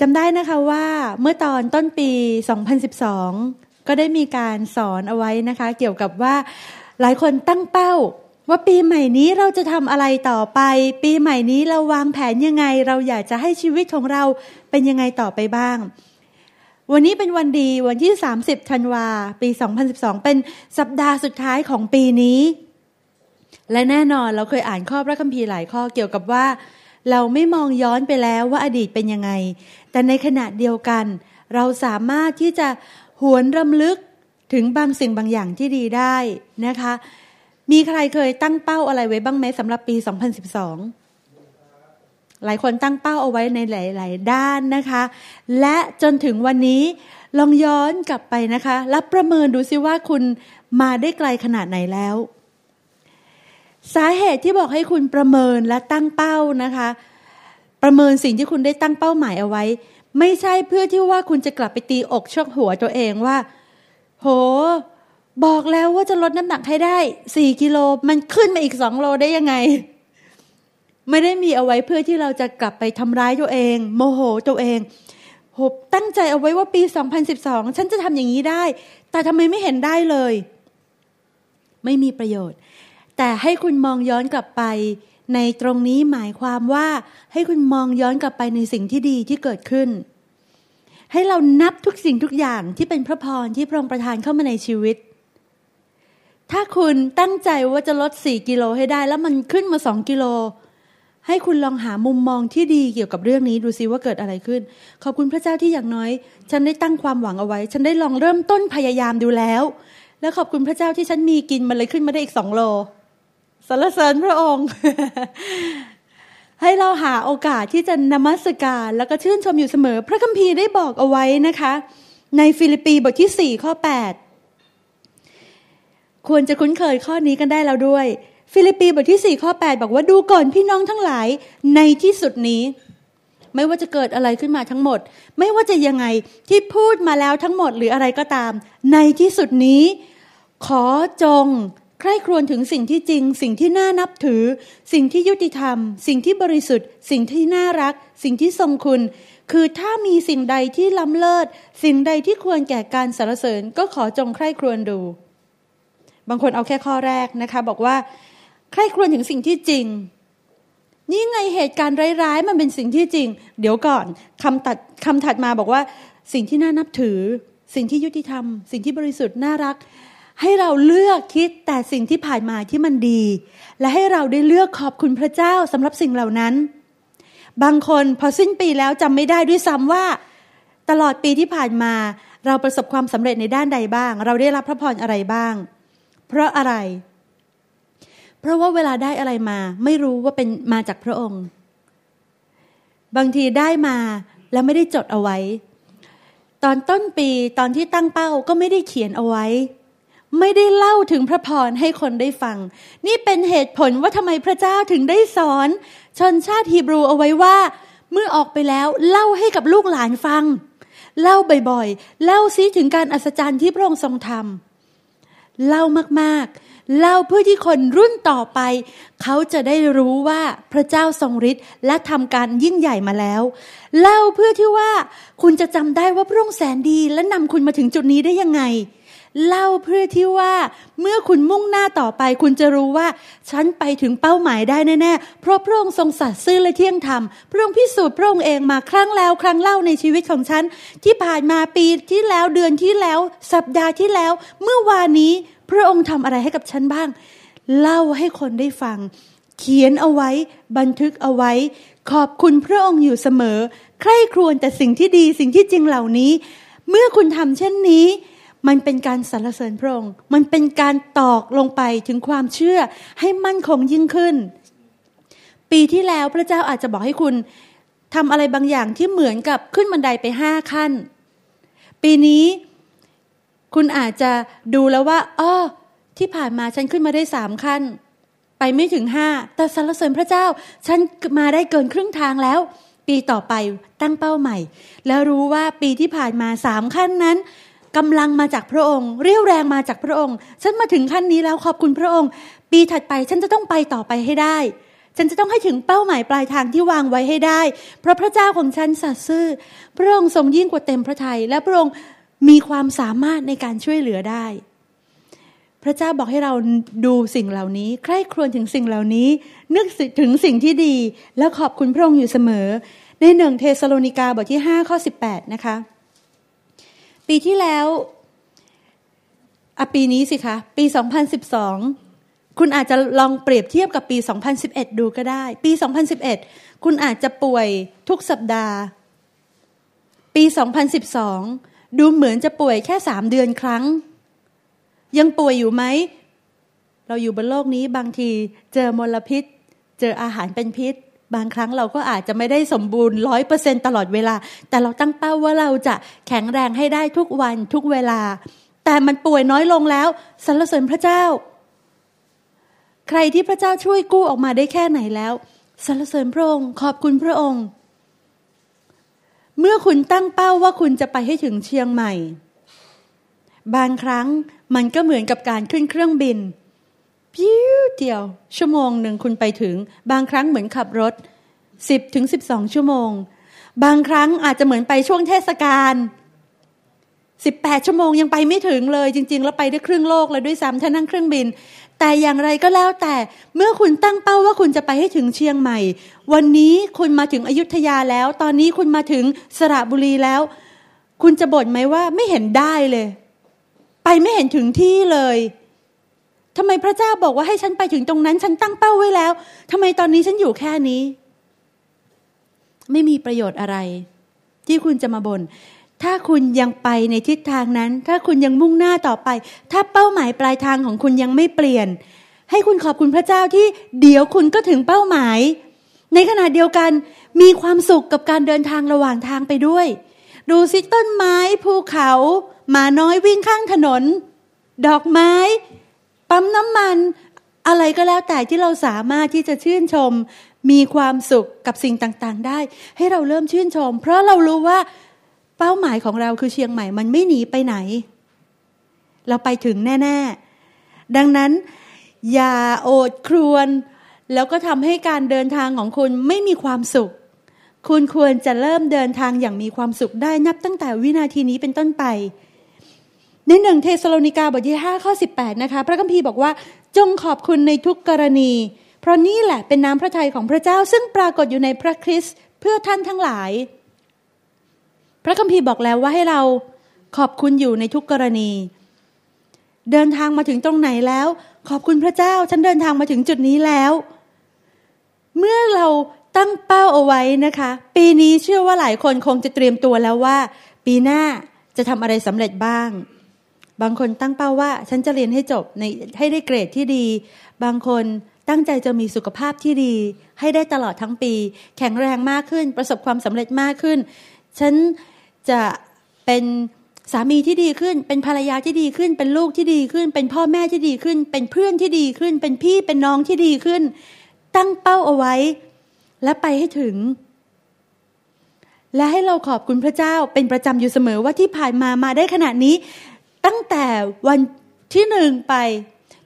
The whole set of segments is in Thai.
จำได้นะคะว่าเมื่อตอนต้นปี 2012 ก็ได้มีการสอนเอาไว้นะคะ เกี่ยวกับว่าหลายคนตั้งเป้า ว่าปีใหม่นี้เราจะทำอะไรต่อไป ปีใหม่นี้เราวางแผนยังไง เราอยากจะให้ชีวิตของเราเป็นยังไงต่อไปบ้าง วันนี้เป็นวันดีวันที่ 30 ธันวา ปี 2012 เป็นสัปดาห์สุดท้ายของปีนี้ และแน่นอนเราเคยอ่านข้อพระคัมภีร์หลายข้อเกี่ยวกับว่า เราไม่มองย้อนไปแล้วว่าอดีตเป็นยังไง แต่ในขณะเดียวกัน เราสามารถที่จะหวนรำลึกถึงบางสิ่งบางอย่างที่ดีได้นะคะ มีใครเคยตั้งเป้าอะไรไว้บ้างไหมสำหรับปี 2012 หลายคนตั้งเป้าเอาไว้ในหลาย ๆ ด้านนะคะ และจนถึงวันนี้ลองย้อนกลับไปนะคะ แล้วประเมินดูซิว่าคุณมาได้ไกลขนาดไหนแล้ว สาเหตุที่บอกให้คุณประเมินและตั้งเป้านะคะ ประเมินสิ่งที่คุณได้ตั้งเป้าหมายเอาไว้ ไม่ใช่เพื่อที่ว่าคุณจะกลับไปตีอกชกหัวตัวเองว่า โห บอกแล้วว่าจะลดน้ำหนักให้ได้สี่กิโลมันขึ้นมาอีกสองโลได้ยังไง ไม่ได้มีเอาไว้เพื่อที่เราจะกลับไปทำร้ายตัวเอง โมโหตัวเองโหตั้งใจเอาไว้ว่าปี 2012 ฉันจะทำอย่างนี้ได้ แต่ทำไมไม่เห็นได้เลย ไม่มีประโยชน์ แต่ให้คุณมองย้อนกลับไป ในตรงนี้หมายความว่าให้คุณมองย้อนกลับไปในสิ่งที่ดีที่เกิดขึ้น ให้เรานับทุกสิ่งทุกอย่างที่เป็นพระพรที่พระองค์ประทานเข้ามาในชีวิต ถ้าคุณตั้งใจว่าจะลดสี่กิโลให้ได้ แล้วมันขึ้นมาสองกิโล ให้คุณลองหามุมมองที่ดีเกี่ยวกับเรื่องนี้ดูซิว่าเกิดอะไรขึ้น ขอบคุณพระเจ้าที่อย่างน้อย ฉันได้ตั้งความหวังเอาไว้ ฉันได้ลองเริ่มต้นพยายามดูแล้ว แล้วขอบคุณพระเจ้าที่ฉันมีกินมันเลยขึ้นมาได้อีกสองโล สรรเสริญพระองค์ ให้เราหาโอกาสที่จะนมัสการ แล้วก็ชื่นชมอยู่เสมอ พระคัมภีร์ได้บอกเอาไว้นะคะ ในฟิลิปปีบทที่สี่ข้อแปดควรจะคุ้นเคยข้อนี้กันได้แล้วด้วย ฟิลิปปีบทที่สี่ข้อแปดบอกว่าดูก่อนพี่น้องทั้งหลายในที่สุดนี้ไม่ว่าจะเกิดอะไรขึ้นมาทั้งหมด ไม่ว่าจะยังไงที่พูดมาแล้วทั้งหมดหรืออะไรก็ตาม ในที่สุดนี้ ขอจง คร่ครวญถึงสิ่งที่จริง สิ่งที่น่านับถือ สิ่งที่ยุติธรรม สิ่งที่บริสุทธิ์ สิ่งที่น่ารัก สิ่งที่ทรงคุณ คือถ้ามีสิ่งใดที่ล้ำเลิศ สิ่งใดที่ควรแก่การสรรเสริญก็ขอจงใคร่ครวญดู บางคนเอาแค่ข้อแรกนะคะ บอกว่า ใคร่ครวญถึงสิ่งที่จริง นี่ไงเหตุการณ์ร้ายๆ มันเป็นสิ่งที่จริง เดี๋ยวก่อนคำตัดคำถัดมาบอกว่า สิ่งที่น่านับถือ สิ่งที่ยุติธรรม สิ่งที่บริสุทธิ์น่ารัก ให้เราเลือกคิดแต่สิ่งที่ผ่านมาที่มันดี และให้เราได้เลือกขอบคุณพระเจ้าสำหรับสิ่งเหล่านั้น บางคนพอสิ้นปีแล้วจำไม่ได้ด้วยซ้ำว่า ตลอดปีที่ผ่านมา เราประสบความสำเร็จในด้านใดบ้าง เราได้รับพระพรอะไรบ้าง เพราะอะไร เพราะว่าเวลาได้อะไรมา ไม่รู้ว่าเป็นมาจากพระองค์ บางทีได้มาแล้วไม่ได้จดเอาไว้ ตอนต้นปีตอนที่ตั้งเป้าก็ไม่ได้เขียนเอาไว้ ไม่ได้เล่าถึงพระพรให้คนได้ฟัง นี่เป็นเหตุผลว่าทำไมพระเจ้าถึงได้สอน ชนชาติฮีบรูเอาไว้ว่า เมื่อออกไปแล้วเล่าให้กับลูกหลานฟัง เล่าบ่อยๆ เล่าซิถึงการอัศจรรย์ที่พระองค์ทรงทำเล่ามากๆ เล่าเพื่อที่คนรุ่นต่อไป เขาจะได้รู้ว่าพระเจ้าทรงฤทธิ์และทำการยิ่งใหญ่มาแล้ว เล่าเพื่อที่ว่าคุณจะจำได้ว่าพระองค์แสนดีและนำคุณมาถึงจุดนี้ได้ยังไง เล่าเพื่อที่ว่าเมื่อคุณมุ่งหน้าต่อไป คุณจะรู้ว่า ฉันไปถึงเป้าหมายได้แน่ๆ เพราะพระองค์ทรงสัตย์ซื่อและเที่ยงธรรม พระองค์พิสูจน์พระองค์เองมาครั้งแล้วครั้งเล่าในชีวิตของฉัน ที่ผ่านมาปีที่แล้วเดือนที่แล้ว สัปดาห์ที่แล้ว เมื่อวานนี้พระองค์ทำอะไรให้กับฉันบ้าง เล่าให้คนได้ฟัง เขียนเอาไว้ บันทึกเอาไว้ ขอบคุณพระองค์อยู่เสมอ ใคร่ครวญแต่สิ่งที่ดีสิ่งที่จริงเหล่านี้ เมื่อคุณทำเช่นนี้ มันเป็นการสรรเสริญพระองค์ มันเป็นการตอกลงไปถึงความเชื่อให้มั่นคงยิ่งขึ้น ปีที่แล้วพระเจ้าอาจจะบอกให้คุณทำอะไรบางอย่างที่เหมือนกับขึ้นบันไดไปห้าขั้น ปีนี้คุณอาจจะดูแล้วว่าอ้อที่ผ่านมาฉันขึ้นมาได้สามขั้น ไปไม่ถึงห้าแต่สรรเสริญพระเจ้า ฉันมาได้เกินครึ่งทางแล้ว ปีต่อไปตั้งเป้าใหม่ แล้วรู้ว่าปีที่ผ่านมาสามขั้นนั้น กำลังมาจากพระองค์ เรี่ยวแรงมาจากพระองค์ ฉันมาถึงขั้นนี้แล้วขอบคุณพระองค์ ปีถัดไปฉันจะต้องไปต่อไปให้ได้ ฉันจะต้องให้ถึงเป้าหมายปลายทางที่วางไว้ให้ได้ เพราะพระเจ้าของฉันสัตย์ซื่อ พระองค์ทรงยิ่งกว่าเต็มพระทยัยและพระองค์มีความสามารถในการช่วยเหลือได้ พระเจ้าบอกให้เราดูสิ่งเหล่านี้ ใคร่ครวญถึงสิ่งเหล่านี้ นึกถึงสิ่งที่ดี แล้วขอบคุณพระองค์อยู่เสมอ ในหนึ่งเทสโลนิกาบทที่5ข้อ18นะคะ ปีที่แล้วอะปีนี้สิคะ ปี 2012 คุณอาจจะลองเปรียบเทียบกับปี 2011 ดูก็ได้ ปี 2011 คุณอาจจะป่วยทุกสัปดาห์ ปี 2012 ดูเหมือนจะป่วยแค่สามเดือนครั้ง ยังป่วยอยู่ไหม เราอยู่บนโลกนี้บางทีเจอมลพิษ เจออาหารเป็นพิษ บางครั้งเราก็อาจจะไม่ได้สมบูรณ์ร้อยเปอร์เซ็นตลอดเวลา แต่เราตั้งเป้าว่าเราจะแข็งแรงให้ได้ทุกวันทุกเวลา แต่มันป่วยน้อยลงแล้วสรรเสริญพระเจ้า ใครที่พระเจ้าช่วยกู้ออกมาได้แค่ไหนแล้วสรรเสริญพระองค์ ขอบคุณพระองค์ เมื่อคุณตั้งเป้าว่าคุณจะไปให้ถึงเชียงใหม่ บางครั้งมันก็เหมือนกับการขึ้นเครื่องบิน พิ้วเดียว ชั่วโมงหนึ่งคุณไปถึง บางครั้งเหมือนขับรถสิบถึงสิบสองชั่วโมง บางครั้งอาจจะเหมือนไปช่วงเทศกาลสิบแปดชั่วโมงยังไปไม่ถึงเลย จริง ๆ แล้วไปได้ครึ่งโลกเลยด้วยซ้ำถ้านั่งเครื่องบิน แต่อย่างไรก็แล้วแต่เมื่อคุณตั้งเป้าว่าคุณจะไปให้ถึงเชียงใหม่ วันนี้คุณมาถึงอยุธยาแล้ว ตอนนี้คุณมาถึงสระบุรีแล้ว คุณจะบ่นไหมว่าไม่เห็นได้เลย ไปไม่เห็นถึงที่เลย ทำไมพระเจ้าบอกว่าให้ฉันไปถึงตรงนั้น ฉันตั้งเป้าไว้แล้วทำไมตอนนี้ฉันอยู่แค่นี้ ไม่มีประโยชน์อะไร ที่คุณจะมาบน่นถ้าคุณยังไปในทิศทางนั้น ถ้าคุณยังมุ่งหน้าต่อไป ถ้าเป้าหมายปลายทางของคุณยังไม่เปลี่ยน ให้คุณขอบคุณพระเจ้าที่เดี๋ยวคุณก็ถึงเป้าหมาย ในขณะเดียวกันมีความสุขกับการเดินทางระหว่างทางไปด้วย ดูสิต้นไม้ภูเขาหมาน้อยวิ่งข้างถนน ดอกไม้ ปั๊มน้ำมัน อะไรก็แล้วแต่ที่เราสามารถที่จะชื่นชม มีความสุขกับสิ่งต่างๆ ได้ ให้เราเริ่มชื่นชม เพราะเรารู้ว่าเป้าหมายของเราคือเชียงใหม่มันไม่หนีไปไหน เราไปถึงแน่ ๆ ดังนั้น อย่าโอดครวน แล้วก็ทำให้การเดินทางของคุณไม่มีความสุข คุณควรจะเริ่มเดินทางอย่างมีความสุขได้นับตั้งแต่วินาทีนี้เป็นต้นไป ในหนึ่งเทสโลนิกาบทที่5ข้อ 18 นะคะ พระคัมภีร์บอกว่าจงขอบคุณในทุกกรณี เพราะนี่แหละเป็นน้ำพระทัยของพระเจ้าซึ่งปรากฏอยู่ในพระคริสต์เพื่อท่านทั้งหลาย พระคัมภีร์บอกแล้วว่าให้เราขอบคุณอยู่ในทุกกรณี เดินทางมาถึงตรงไหนแล้ว ขอบคุณพระเจ้า ฉันเดินทางมาถึงจุดนี้แล้ว เมื่อเราตั้งเป้าเอาไว้นะคะ ปีนี้เชื่อว่าหลายคนคงจะเตรียมตัวแล้วว่า ปีหน้าจะทำอะไรสำเร็จบ้าง บางคนตั้งเป้าว่า ฉันจะเรียนให้จบในให้ได้เกรดที่ดี บางคนตั้งใจจะมีสุขภาพที่ดี ให้ได้ตลอดทั้งปี แข็งแรงมากขึ้น ประสบความสำเร็จมากขึ้น ฉันจะเป็นสามีที่ดีขึ้น เป็นภรรยาที่ดีขึ้น เป็นลูกที่ดีขึ้น เป็นพ่อแม่ที่ดีขึ้น เป็นเพื่อนที่ดีขึ้น เป็นพี่เป็นน้องที่ดีขึ้น ตั้งเป้าเอาไว้ และไปให้ถึง และให้เราขอบคุณพระเจ้าเป็นประจำอยู่เสมอว่าที่ผ่านมามาได้ขนาดนี้ ตั้งแต่วันที่หนึ่งไป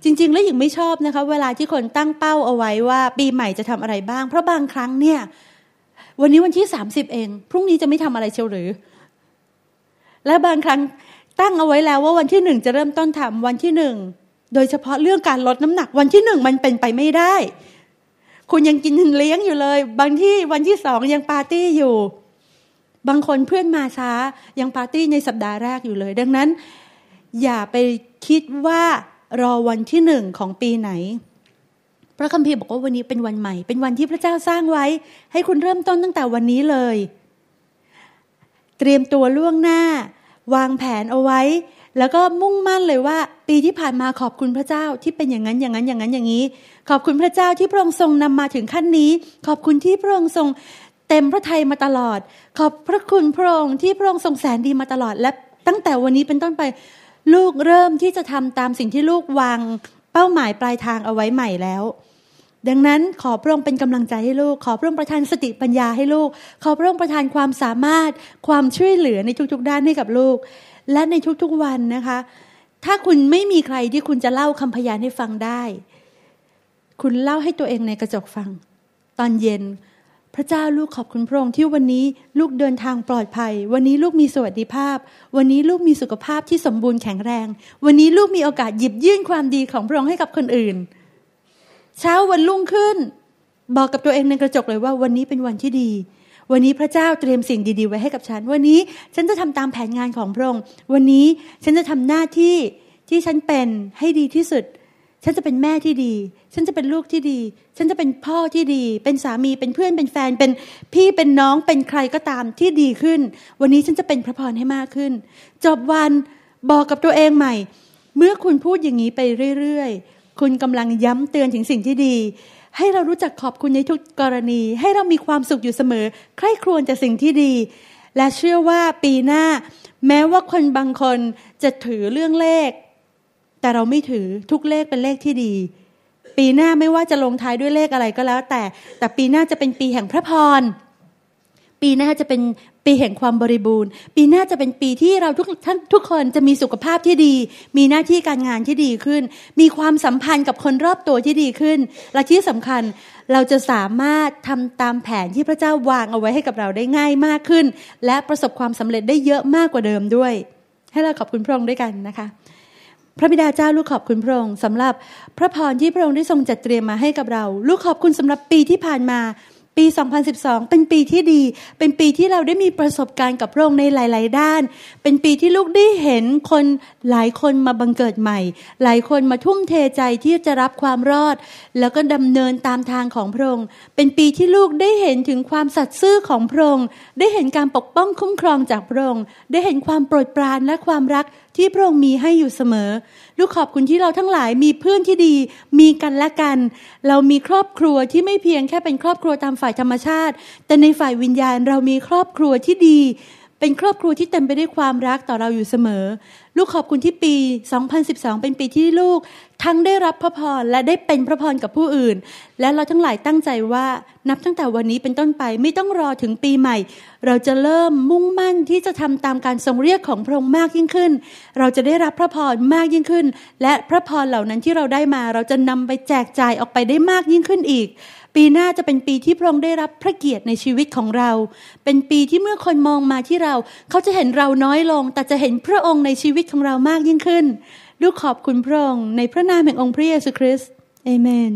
จริง ๆ แล้วยังไม่ชอบนะคะ เวลาที่คนตั้งเป้าเอาไว้ว่า ปีใหม่จะทำอะไรบ้าง เพราะบางครั้งเนี่ย วันนี้วันที่สามสิบเอง พรุ่งนี้จะไม่ทำอะไรเชียวหรือ และบางครั้งตั้งเอาไว้แล้วว่าวันที่หนึ่งจะเริ่มต้นทำวันที่หนึ่งโดยเฉพาะเรื่องการลดน้ำหนัก วันที่หนึ่งมันเป็นไปไม่ได้ คุณยังกินเลี้ยงอยู่เลย บางที่วันที่สองยังปาร์ตี้อยู่ บางคนเพื่อนมาช้ายังปาร์ตี้ในสัปดาห์แรกอยู่เลย ดังนั้น อย่าไปคิดว่ารอวันที่หนึ่งของปีไหน พระคัมภีร์บอกว่าวันนี้เป็นวันใหม่ เป็นวันที่พระเจ้าสร้างไว้ ให้คุณเริ่มต้นตั้งแต่วันนี้เลย เตรียมตัวล่วงหน้า วางแผนเอาไว้ แล้วก็มุ่งมั่นเลยว่า ปีที่ผ่านมาขอบคุณพระเจ้าที่เป็นอย่างนั้นอย่างนั้นอย่างนั้นอย่างนี้ ขอบคุณพระเจ้าที่พระองค์ทรงนำมาถึงขั้นนี้ ขอบคุณที่พระองค์ทรงเต็มพระทัยมาตลอด ขอบพระคุณพระองค์ที่พระองค์ทรงแสนดีมาตลอดและตั้งแต่วันนี้เป็นต้นไป ลูกเริ่มที่จะทำตามสิ่งที่ลูกวางเป้าหมายปลายทางเอาไว้ใหม่แล้ว ดังนั้นขอพระองค์เป็นกำลังใจให้ลูก ขอพระองค์ประทานสติปัญญาให้ลูก ขอพระองค์ประทานความสามารถ ความช่วยเหลือในทุกๆ ด้านให้กับลูก และในทุกๆวันนะคะ ถ้าคุณไม่มีใครที่คุณจะเล่าคำพยานให้ฟังได้ คุณเล่าให้ตัวเองในกระจกฟัง ตอนเย็น พระเจ้าลูกขอบคุณพระองค์ที่วันนี้ลูกเดินทางปลอดภัย วันนี้ลูกมีสวัสดิภาพ วันนี้ลูกมีสุขภาพที่สมบูรณ์แข็งแรง วันนี้ลูกมีโอกาสหยิบยื่นความดีของพระองค์ให้กับคนอื่น เช้าวันรุ่งขึ้น บอกกับตัวเองในกระจกเลยว่าวันนี้เป็นวันที่ดี วันนี้พระเจ้าเตรียมสิ่งดีๆ ไว้ให้กับฉัน วันนี้ฉันจะทำตามแผนงานของพระองค์ วันนี้ฉันจะทำหน้าที่ที่ฉันเป็นให้ดีที่สุด ฉันจะเป็นแม่ที่ดี ฉันจะเป็นลูกที่ดี ฉันจะเป็นพ่อที่ดี เป็นสามี เป็นเพื่อน เป็นแฟน เป็นพี่ เป็นน้อง เป็นใครก็ตามที่ดีขึ้น วันนี้ฉันจะเป็นพระพรให้มากขึ้น จบวันบอกกับตัวเองใหม่ เมื่อคุณพูดอย่างนี้ไปเรื่อยๆ คุณกำลังย้ำเตือนถึงสิ่งที่ดี ให้เรารู้จักขอบคุณในทุกกรณี ให้เรามีความสุขอยู่เสมอ ใคร่ครวญแต่สิ่งที่ดี และเชื่อว่าปีหน้า แม้ว่าคนบางคนจะถือเรื่องเลข แต่เราไม่ถือทุกเลขเป็นเลขที่ดี ปีหน้าไม่ว่าจะลงท้ายด้วยเลขอะไรก็แล้ว แต่แต่ปีหน้าจะเป็นปีแห่งพระพรปีหน้าจะเป็นปีแห่งความบริบูรณ์ ปีหน้าจะเป็นปีที่เราทุกท่านทุกคนจะมีสุขภาพที่ดี มีหน้าที่การงานที่ดีขึ้น มีความสัมพันธ์กับคนรอบตัวที่ดีขึ้น และที่สำคัญเราจะสามารถทำตามแผนที่พระเจ้าวางเอาไว้ให้กับเราได้ง่ายมากขึ้น และประสบความสำเร็จได้เยอะมากกว่าเดิมด้วย ให้เราขอบคุณพระองค์ด้วยกันนะคะ พระบิดาเจ้าลูกขอบคุณพระองค์สำหรับพระพรที่พระองค์ได้ทรงจัดเตรียมมาให้กับเรา ลูกขอบคุณสำหรับปีที่ผ่านมาปี 2012 เป็นปีที่ดี เป็นปีที่เราได้มีประสบการณ์กับพระองค์ในหลาย ๆ ด้าน เป็นปีที่ลูกได้เห็นคนหลายคนมาบังเกิดใหม่ หลายคนมาทุ่มเทใจที่จะรับความรอด แล้วก็ดำเนินตามทางของพระองค์ เป็นปีที่ลูกได้เห็นถึงความสัตย์ซื่อของพระองค์ ได้เห็นการปกป้องคุ้มครองจากพระองค์ ได้เห็นความโปรดปรานและความรัก ที่พระองค์มีให้อยู่เสมอ ลูกขอบคุณที่เราทั้งหลายมีเพื่อนที่ดี มีกันและกัน เรามีครอบครัวที่ไม่เพียงแค่เป็นครอบครัวตามฝ่ายธรรมชาติ แต่ในฝ่ายวิญญาณเรามีครอบครัวที่ดี เป็นครอบครัวที่เต็มไปด้วยความรักต่อเราอยู่เสมอ ลูกขอบคุณที่ปี 2012 เป็นปีที่ลูก ทั้งได้รับพระพรและได้เป็นพระพรกับผู้อื่น และเราทั้งหลายตั้งใจว่านับตั้งแต่วันนี้เป็นต้นไปไม่ต้องรอถึงปีใหม่ เราจะเริ่มมุ่งมั่นที่จะทำตามการทรงเรียกของพระองค์มากยิ่งขึ้น เราจะได้รับพระพรมากยิ่งขึ้น และพระพรเหล่านั้นที่เราได้มา เราจะนำไปแจกจ่ายออกไปได้มากยิ่งขึ้นอีก ปีหน้าจะเป็นปีที่พระองค์ได้รับพระเกียรติในชีวิตของเรา เป็นปีที่เมื่อคนมองมาที่เรา เขาจะเห็นเราน้อยลง แต่จะเห็นพระองค์ในชีวิตของเรามากยิ่งขึ้น ลูกขอบคุณพระองค์ในพระนามแห่งองค์พระเยซูคริสต์เอเมน